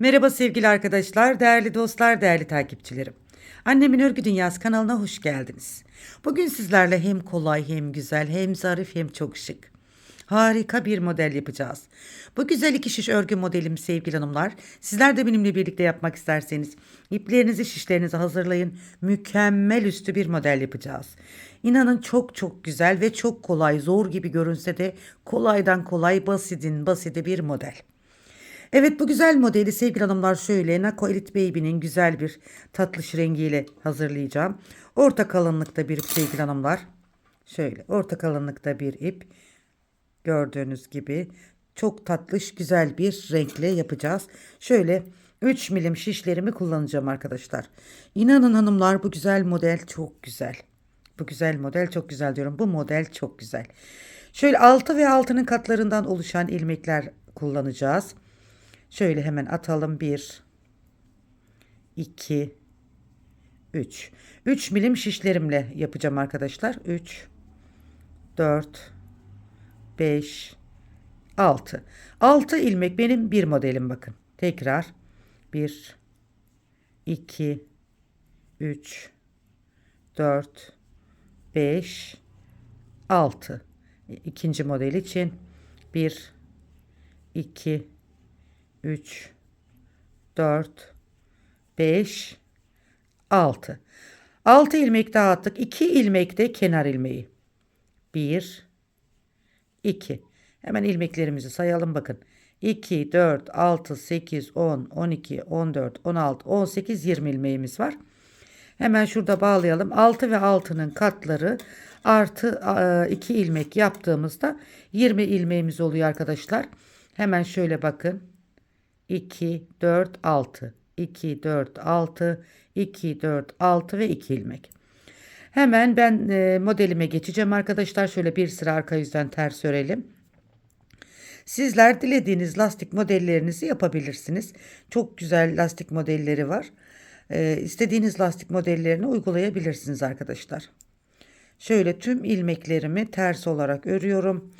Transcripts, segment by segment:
Merhaba sevgili arkadaşlar, değerli dostlar, değerli takipçilerim. Annemin Örgü Dünyası kanalına hoş geldiniz. Bugün sizlerle hem kolay hem güzel hem zarif hem çok şık. Harika bir model yapacağız. Bu güzel iki şiş örgü modelim sevgili hanımlar. Sizler de benimle birlikte yapmak isterseniz iplerinizi şişlerinizi hazırlayın. Mükemmel üstü bir model yapacağız. İnanın çok çok güzel ve çok kolay zor gibi görünse de kolaydan kolay basitin basiti bir model. Evet bu güzel modeli sevgili hanımlar şöyle Nako Elite Baby'nin güzel bir tatlış rengiyle hazırlayacağım. Orta kalınlıkta bir ip sevgili hanımlar. Şöyle orta kalınlıkta bir ip. Gördüğünüz gibi çok tatlış güzel bir renkle yapacağız. Şöyle 3 milim şişlerimi kullanacağım arkadaşlar. İnanın hanımlar bu güzel model çok güzel. Bu güzel model çok güzel diyorum. Bu model çok güzel. Şöyle 6 ve altının katlarından oluşan ilmekler kullanacağız. Şöyle hemen atalım. 1 2 3 3 milim şişlerimle yapacağım arkadaşlar. 3 4 5 6 6 ilmek benim bir modelim bakın. Tekrar 1 2 3 4 5 6 ikinci model için 1 2 3 4 5 6 6 ilmek daha attık. 2 ilmek de kenar ilmeği. 1 2 hemen ilmeklerimizi sayalım bakın. 2 4 6 8 10 12 14 16 18 20 ilmeğimiz var. Hemen şurada bağlayalım. 6 ve 6'nın katları artı 2 ilmek yaptığımızda 20 ilmeğimiz oluyor arkadaşlar. Hemen şöyle bakın 2, 4, 6. 2, 4, 6, 2, 4, 6 ve 2 ilmek. Hemen ben e, modelime geçeceğim arkadaşlar. Şöyle bir sıra arka yüzden ters örelim. Sizler dilediğiniz lastik modellerinizi yapabilirsiniz. Çok güzel lastik modelleri var. E, istediğiniz lastik modellerini uygulayabilirsiniz arkadaşlar. Şöyle tüm ilmeklerimi ters olarak örüyorum.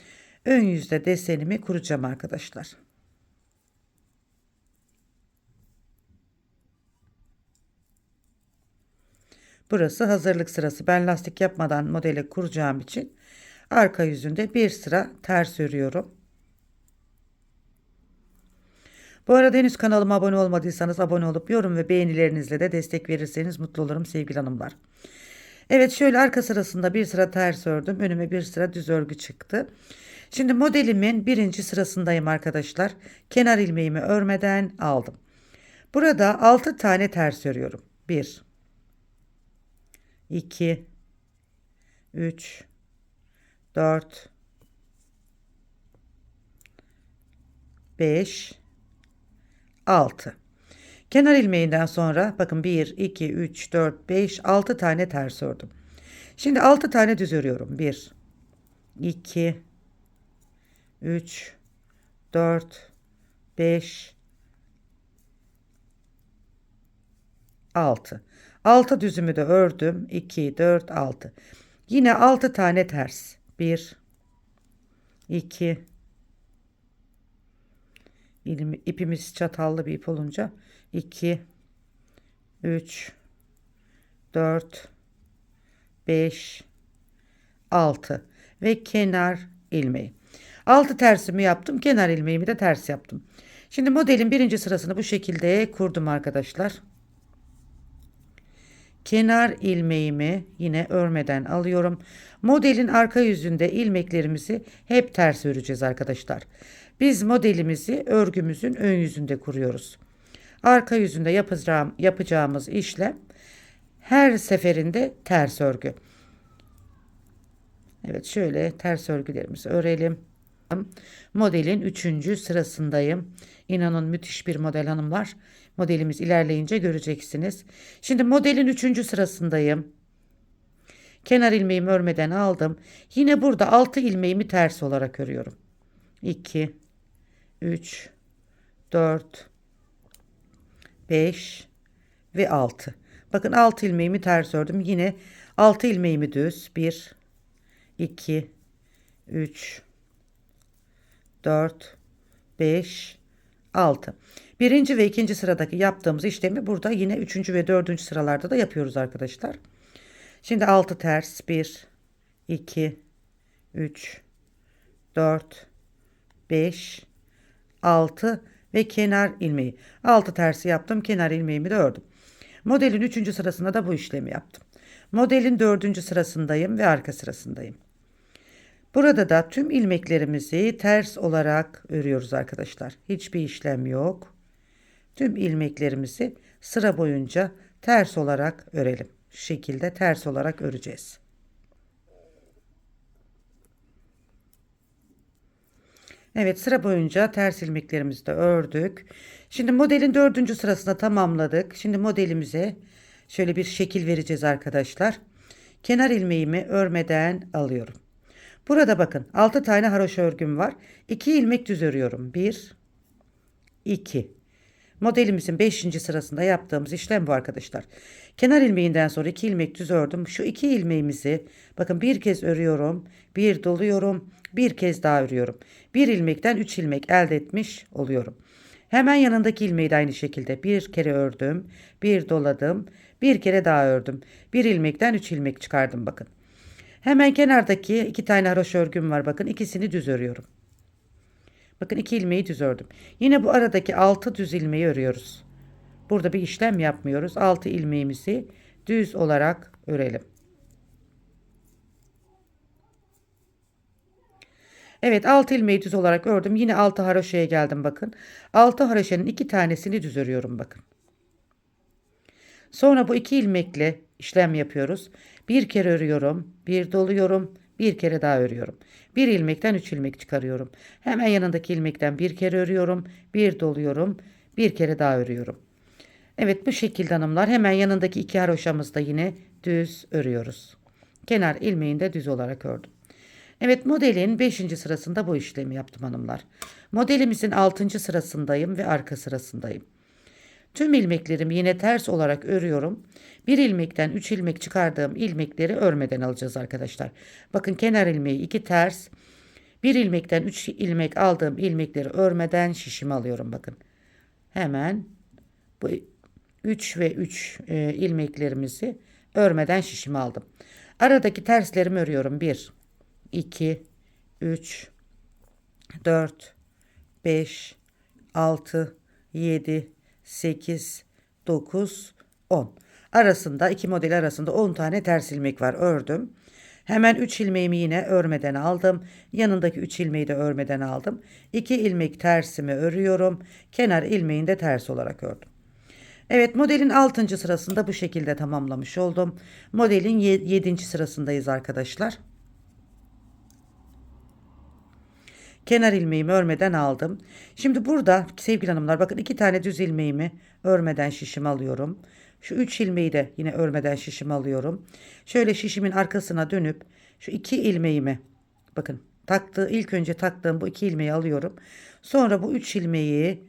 Ön yüzde desenimi kuracağım arkadaşlar. Burası hazırlık sırası. Ben lastik yapmadan modele kuracağım için arka yüzünde bir sıra ters örüyorum. Bu arada henüz kanalıma abone olmadıysanız abone olup yorum ve beğenilerinizle de destek verirseniz mutlu olurum sevgili hanımlar. Evet şöyle arka sırasında bir sıra ters ördüm. Önüme bir sıra düz örgü çıktı. Şimdi modelimin birinci sırasındayım arkadaşlar. Kenar ilmeğimi örmeden aldım. Burada 6 tane ters örüyorum. 1 2 3 4 5 6 Kenar ilmeğinden sonra bakın 1 2 3 4 5 6 tane ters ördüm. Şimdi 6 tane düz örüyorum. 1 2 3 4 5 6 6 düzümü de ördüm. 2, 4, 6. Yine 6 tane ters. 1, 2, ipimiz çatallı bir ip olunca 2, 3, 4, 5, 6 ve kenar ilmeği. 6 tersimi yaptım. Kenar ilmeğimi de ters yaptım. Şimdi modelin birinci sırasını bu şekilde kurdum arkadaşlar. Kenar ilmeğimi yine örmeden alıyorum. Modelin arka yüzünde ilmeklerimizi hep ters öreceğiz arkadaşlar. Biz modelimizi örgümüzün ön yüzünde kuruyoruz. Arka yüzünde yapacağım, yapacağımız işlem her seferinde ters örgü. Evet şöyle ters örgülerimizi örelim. Modelin 3. sırasındayım. İnanın müthiş bir model hanımlar. Modelimiz ilerleyince göreceksiniz. Şimdi modelin 3. sırasındayım. Kenar ilmeğimi örmeden aldım. Yine burada 6 ilmeğimi ters olarak örüyorum. 2 3 4 5 ve 6. Bakın 6 ilmeğimi ters ördüm. Yine 6 ilmeğimi düz. 1 2 3 4 5 6 Birinci ve ikinci sıradaki yaptığımız işlemi burada yine üçüncü ve dördüncü sıralarda da yapıyoruz arkadaşlar. Şimdi 6 ters 1, 2, 3, 4, 5, 6 ve kenar ilmeği. 6 tersi yaptım. Kenar ilmeğimi de ördüm. Modelin 3. sırasında da bu işlemi yaptım. Modelin 4. sırasındayım ve arka sırasındayım. Burada da tüm ilmeklerimizi ters olarak örüyoruz arkadaşlar. Hiçbir işlem yok. Tüm ilmeklerimizi sıra boyunca ters olarak örelim. Şu şekilde ters olarak öreceğiz. Evet sıra boyunca ters ilmeklerimizi de ördük. Şimdi modelin dördüncü sırasını tamamladık. Şimdi modelimize şöyle bir şekil vereceğiz arkadaşlar. Kenar ilmeğimi örmeden alıyorum. Burada bakın 6 tane haroşa örgüm var. 2 ilmek düz örüyorum. 1 2 Modelimizin 5. sırasında yaptığımız işlem bu arkadaşlar. Kenar ilmeğinden sonra 2 ilmek düz ördüm. Şu 2 ilmeğimizi bakın bir kez örüyorum. Bir doluyorum. Bir kez daha örüyorum. Bir ilmekten 3 ilmek elde etmiş oluyorum. Hemen yanındaki ilmeği de aynı şekilde bir kere ördüm. Bir doladım. Bir kere daha ördüm. Bir ilmekten 3 ilmek çıkardım bakın. Hemen kenardaki iki tane haroşa örgüm var bakın. ikisini düz örüyorum. Bakın iki ilmeği düz ördüm. Yine bu aradaki altı düz ilmeği örüyoruz. Burada bir işlem yapmıyoruz. Altı ilmeğimizi düz olarak örelim. Evet 6 ilmeği düz olarak ördüm. Yine 6 haroşaya geldim bakın. 6 haroşanın iki tanesini düz örüyorum bakın. Sonra bu iki ilmekle işlem yapıyoruz. Bir kere örüyorum, bir doluyorum, bir kere daha örüyorum. Bir ilmekten üç ilmek çıkarıyorum. Hemen yanındaki ilmekten bir kere örüyorum, bir doluyorum, bir kere daha örüyorum. Evet bu şekilde hanımlar hemen yanındaki iki haroşamızda yine düz örüyoruz. Kenar ilmeğini de düz olarak ördüm. Evet modelin 5. sırasında bu işlemi yaptım hanımlar. Modelimizin 6. sırasındayım ve arka sırasındayım. Tüm ilmeklerimi yine ters olarak örüyorum. Bir ilmekten 3 ilmek çıkardığım ilmekleri örmeden alacağız arkadaşlar. Bakın kenar ilmeği 2 ters. Bir ilmekten 3 ilmek aldığım ilmekleri örmeden şişimi alıyorum bakın. Hemen bu 3 ve 3 e, ilmeklerimizi örmeden şişimi aldım. Aradaki terslerimi örüyorum. 1 2 3 4 5 6 7 8 9 10 arasında iki model arasında 10 tane ters ilmek var ördüm. Hemen 3 ilmeğimi yine örmeden aldım. Yanındaki 3 ilmeği de örmeden aldım. 2 ilmek tersimi örüyorum. Kenar ilmeğini de ters olarak ördüm. Evet modelin 6. sırasında bu şekilde tamamlamış oldum. Modelin 7. sırasındayız arkadaşlar. Kenar ilmeğimi örmeden aldım. Şimdi burada sevgili hanımlar bakın iki tane düz ilmeğimi örmeden şişim alıyorum. Şu üç ilmeği de yine örmeden şişim alıyorum. Şöyle şişimin arkasına dönüp şu iki ilmeğimi bakın taktığı ilk önce taktığım bu iki ilmeği alıyorum. Sonra bu üç ilmeği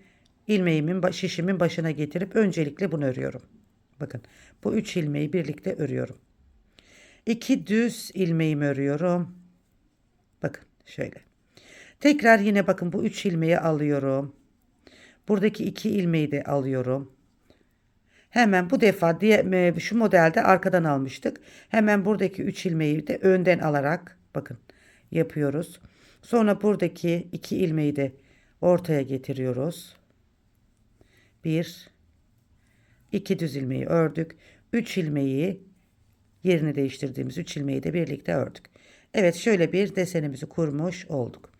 ilmeğimin şişimin başına getirip öncelikle bunu örüyorum. Bakın bu üç ilmeği birlikte örüyorum. İki düz ilmeğimi örüyorum. Bakın şöyle. Tekrar yine bakın bu 3 ilmeği alıyorum. Buradaki 2 ilmeği de alıyorum. Hemen bu defa diye, şu modelde arkadan almıştık. Hemen buradaki 3 ilmeği de önden alarak bakın yapıyoruz. Sonra buradaki 2 ilmeği de ortaya getiriyoruz. 1 2 düz ilmeği ördük. 3 ilmeği yerini değiştirdiğimiz 3 ilmeği de birlikte ördük. Evet şöyle bir desenimizi kurmuş olduk.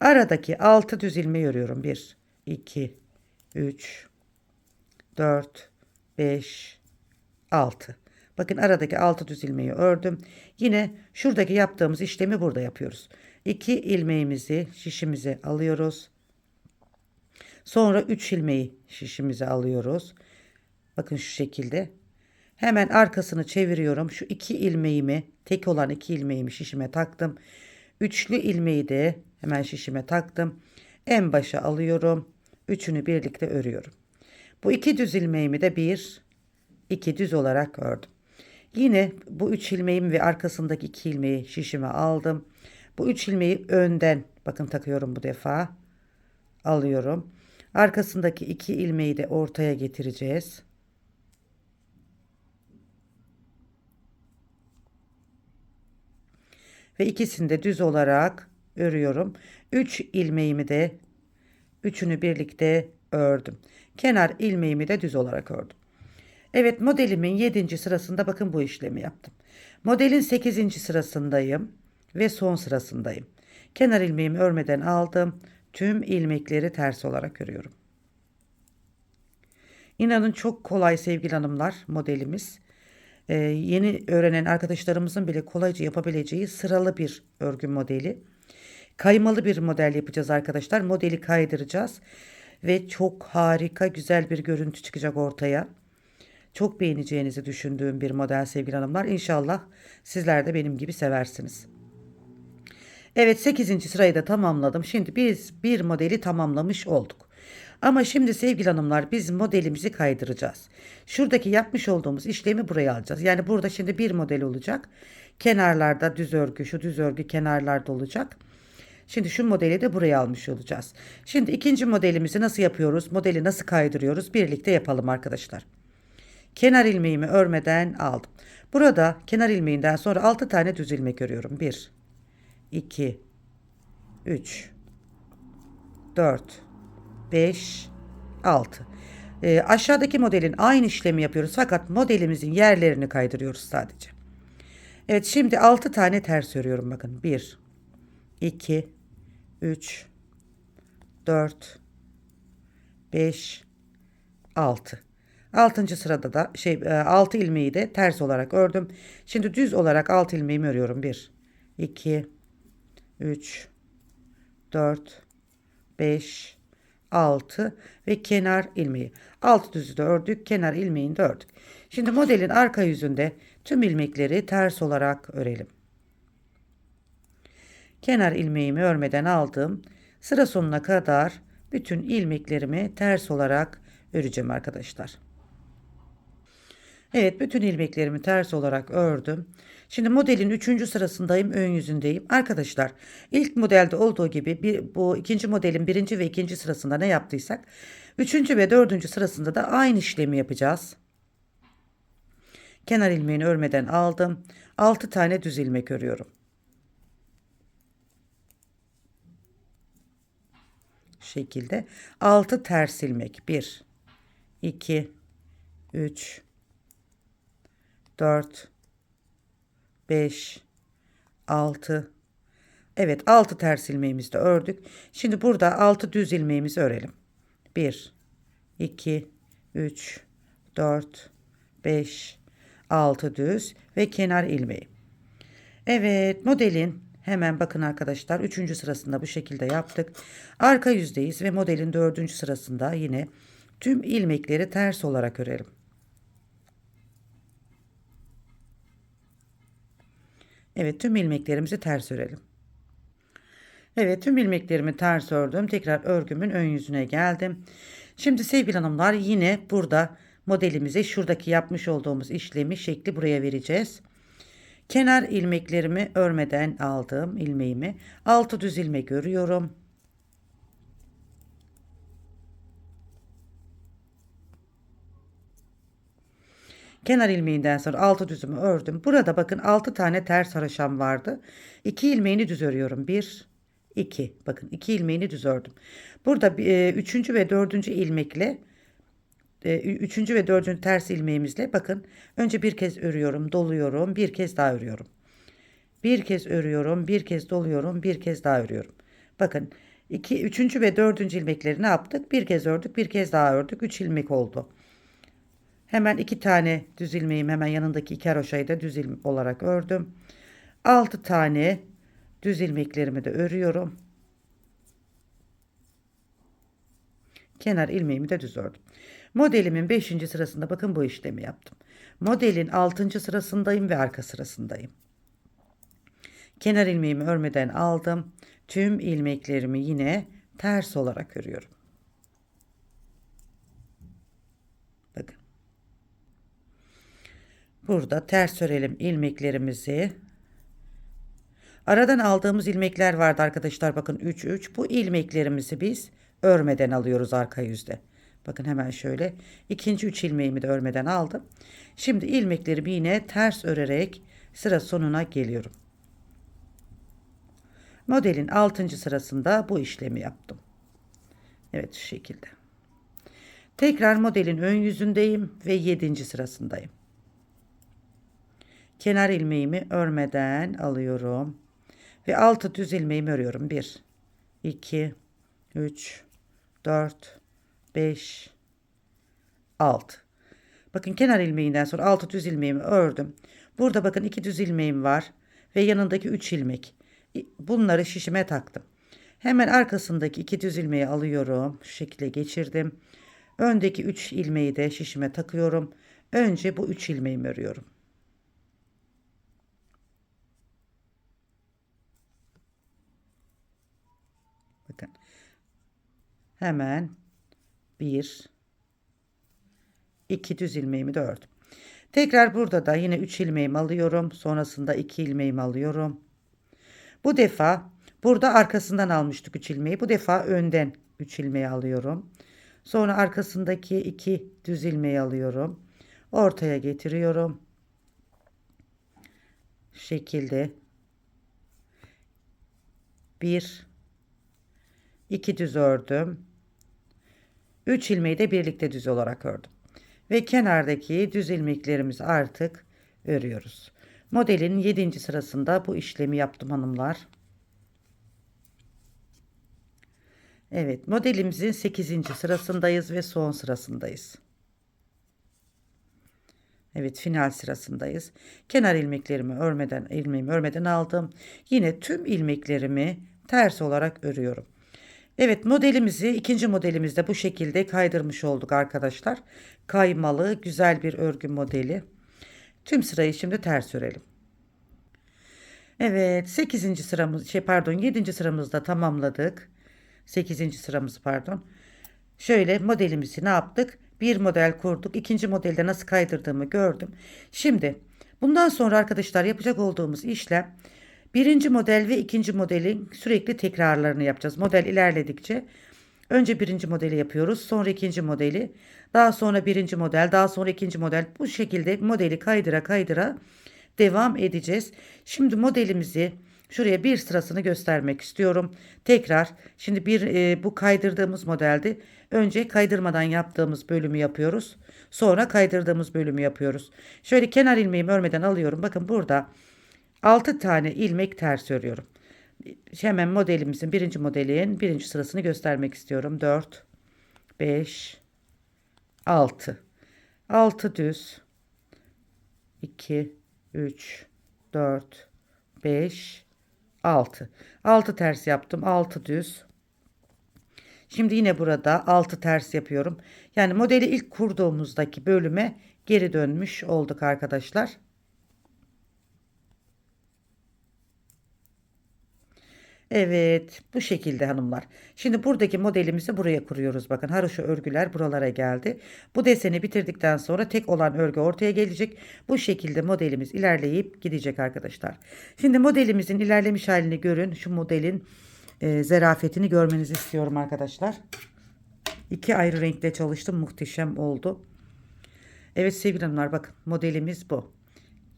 Aradaki 6 düz ilmeği örüyorum. 1, 2, 3, 4, 5, 6. Bakın aradaki 6 düz ilmeği ördüm. Yine şuradaki yaptığımız işlemi burada yapıyoruz. 2 ilmeğimizi şişimize alıyoruz. Sonra 3 ilmeği şişimize alıyoruz. Bakın şu şekilde. Hemen arkasını çeviriyorum. Şu 2 ilmeğimi tek olan 2 ilmeğimi şişime taktım. Üçlü ilmeği de Hemen şişime taktım. En başa alıyorum. Üçünü birlikte örüyorum. Bu iki düz ilmeğimi de bir, iki düz olarak ördüm. Yine bu üç ilmeğim ve arkasındaki iki ilmeği şişime aldım. Bu üç ilmeği önden bakın takıyorum bu defa. Alıyorum. Arkasındaki iki ilmeği de ortaya getireceğiz. Ve ikisini de düz olarak örüyorum. 3 ilmeğimi de üçünü birlikte ördüm. Kenar ilmeğimi de düz olarak ördüm. Evet modelimin 7. sırasında bakın bu işlemi yaptım. Modelin 8. sırasındayım ve son sırasındayım. Kenar ilmeğimi örmeden aldım. Tüm ilmekleri ters olarak örüyorum. İnanın çok kolay sevgili hanımlar modelimiz. Ee, yeni öğrenen arkadaşlarımızın bile kolayca yapabileceği sıralı bir örgü modeli. Kaymalı bir model yapacağız arkadaşlar. Modeli kaydıracağız ve çok harika güzel bir görüntü çıkacak ortaya. Çok beğeneceğinizi düşündüğüm bir model sevgili hanımlar. İnşallah sizler de benim gibi seversiniz. Evet 8. sırayı da tamamladım. Şimdi biz bir modeli tamamlamış olduk. Ama şimdi sevgili hanımlar biz modelimizi kaydıracağız. Şuradaki yapmış olduğumuz işlemi buraya alacağız. Yani burada şimdi bir model olacak. Kenarlarda düz örgü, şu düz örgü kenarlarda olacak. Şimdi şu modeli de buraya almış olacağız. Şimdi ikinci modelimizi nasıl yapıyoruz? Modeli nasıl kaydırıyoruz? Birlikte yapalım arkadaşlar. Kenar ilmeğimi örmeden aldım. Burada kenar ilmeğinden sonra 6 tane düz ilmek örüyorum. 1 2 3 4 5 6 ee, aşağıdaki modelin aynı işlemi yapıyoruz fakat modelimizin yerlerini kaydırıyoruz sadece. Evet şimdi 6 tane ters örüyorum bakın. 1 2 3 4 5 6 6. sırada da şey 6 ilmeği de ters olarak ördüm. Şimdi düz olarak 6 ilmeğimi örüyorum. 1 2 3 4 5 6 ve kenar ilmeği. Alt düzü de ördük, kenar ilmeğini de ördük. Şimdi modelin arka yüzünde tüm ilmekleri ters olarak örelim. Kenar ilmeğimi örmeden aldım. Sıra sonuna kadar bütün ilmeklerimi ters olarak öreceğim arkadaşlar. Evet bütün ilmeklerimi ters olarak ördüm. Şimdi modelin 3. sırasındayım ön yüzündeyim. Arkadaşlar ilk modelde olduğu gibi bir, bu ikinci modelin birinci ve ikinci sırasında ne yaptıysak üçüncü ve dördüncü sırasında da aynı işlemi yapacağız. Kenar ilmeğini örmeden aldım. 6 tane düz ilmek örüyorum. şekilde 6 ters ilmek 1 2 3 4 5 6 Evet 6 ters ilmeğimizi de ördük. Şimdi burada 6 düz ilmeğimizi örelim. 1 2 3 4 5 6 düz ve kenar ilmeği. Evet modelin hemen bakın arkadaşlar 3. sırasında bu şekilde yaptık. Arka yüzdeyiz ve modelin 4. sırasında yine tüm ilmekleri ters olarak örelim. Evet tüm ilmeklerimizi ters örelim. Evet tüm ilmeklerimi ters ördüm. Tekrar örgümün ön yüzüne geldim. Şimdi sevgili hanımlar yine burada modelimize şuradaki yapmış olduğumuz işlemi şekli buraya vereceğiz. Kenar ilmeklerimi örmeden aldım ilmeğimi. 6 düz ilmek örüyorum. Kenar ilmeğinden sonra 6 düzümü ördüm. Burada bakın 6 tane ters haroşam vardı. 2 ilmeğini düz örüyorum. 1 2 bakın 2 ilmeğini düz ördüm. Burada 3. E, ve 4. ilmekle 3. E, ve 4. ters ilmeğimizle bakın önce bir kez örüyorum, doluyorum, bir kez daha örüyorum. Bir kez örüyorum, bir kez doluyorum, bir kez daha örüyorum. Bakın 2 3. ve 4. ilmekleri ne yaptık? Bir kez ördük, bir kez daha ördük. 3 ilmek oldu. Hemen iki tane düz ilmeğim hemen yanındaki iki haroşayı da düz ilmek olarak ördüm. 6 tane düz ilmeklerimi de örüyorum. Kenar ilmeğimi de düz ördüm. Modelimin 5. sırasında bakın bu işlemi yaptım. Modelin 6. sırasındayım ve arka sırasındayım. Kenar ilmeğimi örmeden aldım. Tüm ilmeklerimi yine ters olarak örüyorum. Bakın. Burada ters örelim ilmeklerimizi. Aradan aldığımız ilmekler vardı arkadaşlar. Bakın 3 3. Bu ilmeklerimizi biz örmeden alıyoruz arka yüzde. Bakın hemen şöyle. ikinci üç ilmeğimi de örmeden aldım. Şimdi ilmeklerimi yine ters örerek sıra sonuna geliyorum. Modelin 6. sırasında bu işlemi yaptım. Evet şu şekilde. Tekrar modelin ön yüzündeyim ve 7. sırasındayım. Kenar ilmeğimi örmeden alıyorum. Ve altı düz ilmeğimi örüyorum. 1, 2, 3, 4, 5, 6. Bakın kenar ilmeğinden sonra altı düz ilmeğimi ördüm. Burada bakın iki düz ilmeğim var. Ve yanındaki 3 ilmek. Bunları şişime taktım. Hemen arkasındaki iki düz ilmeği alıyorum. Şu şekilde geçirdim. Öndeki 3 ilmeği de şişime takıyorum. Önce bu 3 ilmeğimi örüyorum. Bakın. Hemen bir iki düz ilmeğimi de. Tekrar burada da yine 3 ilmeğimi alıyorum. Sonrasında 2 ilmeğimi alıyorum. Bu defa burada arkasından almıştık 3 ilmeği. Bu defa önden 3 ilmeği alıyorum. Sonra arkasındaki 2 düz ilmeği alıyorum. Ortaya getiriyorum. Şekilde 1 2 düz ördüm. 3 ilmeği de birlikte düz olarak ördüm. Ve kenardaki düz ilmeklerimizi artık örüyoruz. Modelin 7. sırasında bu işlemi yaptım hanımlar. Evet modelimizin 8. sırasındayız ve son sırasındayız. Evet final sırasındayız. Kenar ilmeklerimi örmeden ilmeğimi örmeden aldım. Yine tüm ilmeklerimi ters olarak örüyorum. Evet modelimizi ikinci modelimizde bu şekilde kaydırmış olduk arkadaşlar. Kaymalı güzel bir örgü modeli. Tüm sırayı şimdi ters örelim. Evet 8. sıramız şey pardon 7. sıramızda tamamladık. 8. sıramız pardon. Şöyle modelimizi ne yaptık? Bir model kurduk. İkinci modelde nasıl kaydırdığımı gördüm. Şimdi bundan sonra arkadaşlar yapacak olduğumuz işlem birinci model ve ikinci modelin sürekli tekrarlarını yapacağız. Model ilerledikçe önce birinci modeli yapıyoruz. Sonra ikinci modeli. Daha sonra birinci model. Daha sonra ikinci model. Bu şekilde modeli kaydıra kaydıra devam edeceğiz. Şimdi modelimizi şuraya bir sırasını göstermek istiyorum. Tekrar şimdi bir e, bu kaydırdığımız modelde önce kaydırmadan yaptığımız bölümü yapıyoruz. Sonra kaydırdığımız bölümü yapıyoruz. Şöyle kenar ilmeğimi örmeden alıyorum. Bakın burada 6 tane ilmek ters örüyorum. Hemen modelimizin birinci modelin birinci sırasını göstermek istiyorum. 4 5 6 6 düz. 2 3 4 5 6 6 ters yaptım. 6 düz. Şimdi yine burada 6 ters yapıyorum. Yani modeli ilk kurduğumuzdaki bölüme geri dönmüş olduk arkadaşlar Evet bu şekilde hanımlar. Şimdi buradaki modelimizi buraya kuruyoruz. Bakın haroşa örgüler buralara geldi. Bu deseni bitirdikten sonra tek olan örgü ortaya gelecek. Bu şekilde modelimiz ilerleyip gidecek arkadaşlar. Şimdi modelimizin ilerlemiş halini görün. Şu modelin e, zerafetini görmenizi istiyorum arkadaşlar. İki ayrı renkte çalıştım. Muhteşem oldu. Evet sevgili hanımlar bakın modelimiz bu.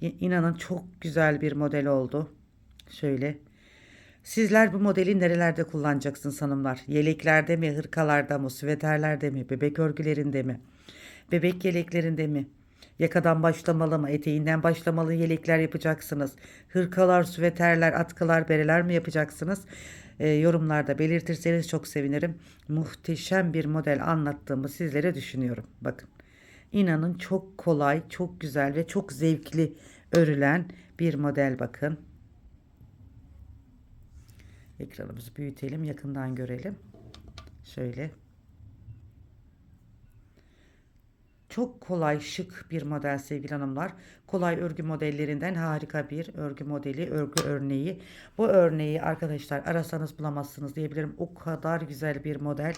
İnanın çok güzel bir model oldu. Şöyle Sizler bu modeli nerelerde kullanacaksınız hanımlar? Yeleklerde mi, hırkalarda mı, süveterlerde mi, bebek örgülerinde mi? Bebek yeleklerinde mi? Yakadan başlamalı mı, eteğinden başlamalı yelekler yapacaksınız? Hırkalar, süveterler, atkılar, bereler mi yapacaksınız? E, yorumlarda belirtirseniz çok sevinirim. Muhteşem bir model anlattığımı sizlere düşünüyorum. Bakın. İnanın çok kolay, çok güzel ve çok zevkli örülen bir model bakın. Ekranımızı büyütelim. Yakından görelim. Şöyle. Çok kolay şık bir model sevgili hanımlar. Kolay örgü modellerinden harika bir örgü modeli, örgü örneği. Bu örneği arkadaşlar arasanız bulamazsınız diyebilirim. O kadar güzel bir model.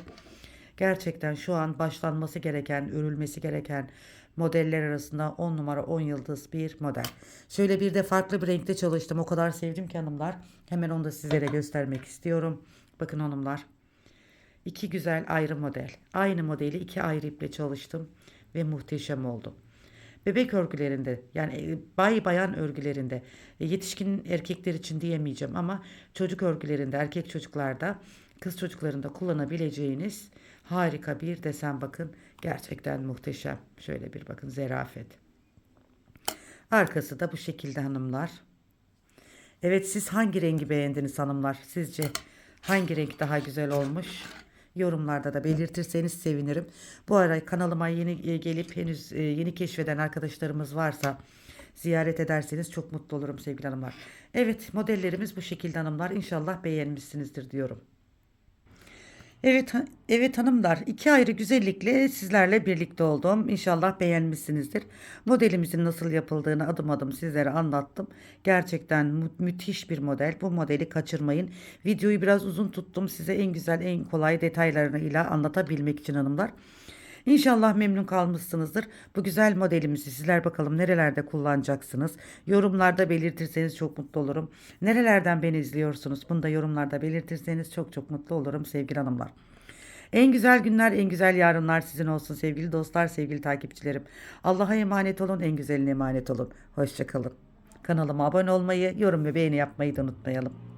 Gerçekten şu an başlanması gereken, örülmesi gereken modeller arasında 10 numara 10 yıldız bir model. Şöyle bir de farklı bir renkte çalıştım. O kadar sevdim ki hanımlar. Hemen onu da sizlere göstermek istiyorum. Bakın hanımlar. İki güzel ayrı model. Aynı modeli iki ayrı iple çalıştım ve muhteşem oldu. Bebek örgülerinde yani e, bay bayan örgülerinde e, yetişkin erkekler için diyemeyeceğim ama çocuk örgülerinde erkek çocuklarda kız çocuklarında kullanabileceğiniz harika bir desen bakın. Gerçekten muhteşem. Şöyle bir bakın zerafet. Arkası da bu şekilde hanımlar. Evet siz hangi rengi beğendiniz hanımlar? Sizce hangi renk daha güzel olmuş? Yorumlarda da belirtirseniz sevinirim. Bu ara kanalıma yeni e, gelip henüz e, yeni keşfeden arkadaşlarımız varsa ziyaret ederseniz çok mutlu olurum sevgili hanımlar. Evet modellerimiz bu şekilde hanımlar. İnşallah beğenmişsinizdir diyorum. Evet, evet hanımlar iki ayrı güzellikle sizlerle birlikte oldum. İnşallah beğenmişsinizdir. Modelimizin nasıl yapıldığını adım adım sizlere anlattım. Gerçekten mü- müthiş bir model. Bu modeli kaçırmayın. Videoyu biraz uzun tuttum. Size en güzel, en kolay detaylarıyla anlatabilmek için hanımlar. İnşallah memnun kalmışsınızdır. Bu güzel modelimizi sizler bakalım nerelerde kullanacaksınız? Yorumlarda belirtirseniz çok mutlu olurum. Nerelerden beni izliyorsunuz? Bunu da yorumlarda belirtirseniz çok çok mutlu olurum sevgili hanımlar. En güzel günler, en güzel yarınlar sizin olsun sevgili dostlar, sevgili takipçilerim. Allah'a emanet olun, en güzeline emanet olun. Hoşçakalın. Kanalıma abone olmayı, yorum ve beğeni yapmayı da unutmayalım.